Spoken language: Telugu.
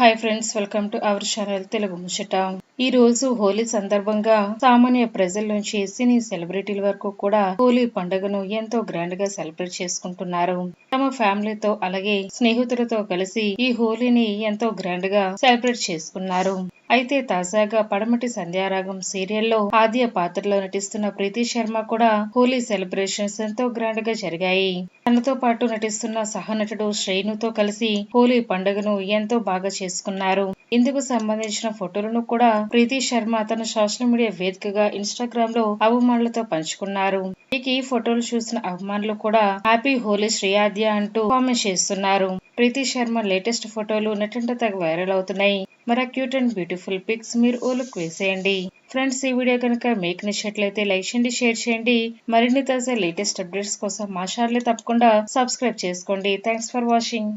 Hi friends welcome to our channel Telugu Muchata ఈ రోజు హోలీ సందర్భంగా సామాన్య ప్రజల నుంచి సినీ సెలబ్రిటీల వరకు కూడా హోలీ పండుగను ఎంతో గ్రాండ్గా సెలబ్రేట్ చేసుకుంటున్నారు. తమ ఫ్యామిలీతో అలాగే స్నేహితులతో కలిసి ఈ హోలీని ఎంతో గ్రాండ్గా సెలబ్రేట్ చేసుకున్నారు. అయితే తాజాగా పడమటి సంధ్యారాగం సీరియల్లో ఆద్య పాత్రలో నటిస్తున్న ప్రీతి శర్మ కూడా హోలీ సెలబ్రేషన్స్ ఎంతో గ్రాండ్గా జరిగాయి. తనతో పాటు నటిస్తున్న సహనటుడు శ్రేణుతో కలిసి హోలీ పండుగను ఎంతో బాగా చేసుకున్నారు. ఇందుకు సంబంధించిన ఫోటోలను కూడా ప్రీతి శర్మ తన సోషల్ మీడియా వేదికగా ఇన్స్టాగ్రామ్లో అభిమానులతో పంచుకున్నారు. ఇక ఈ ఫోటోలు చూసిన అభిమానులు కూడా హ్యాపీ హోలీ శ్రీయాద్య అంటూ కామెంట్ చేస్తున్నారు. ప్రీతి శర్మ లేటెస్ట్ ఫోటోలు నెట్టంట వైరల్ అవుతున్నాయి. మరి క్యూట్ అండ్ బ్యూటిఫుల్ పిక్స్ మీరు ఓ లుక్ వేసేయండి. ఫ్రెండ్స్ ఈ వీడియో కనుక మీకు నచ్చినట్లయితే లైక్ చేయండి షేర్ చేయండి. మరిన్ని తాజా లేటెస్ట్ అప్డేట్స్ కోసం మా ఛానల్ తప్పకుండా సబ్స్క్రైబ్ చేసుకోండి. Thanks for watching.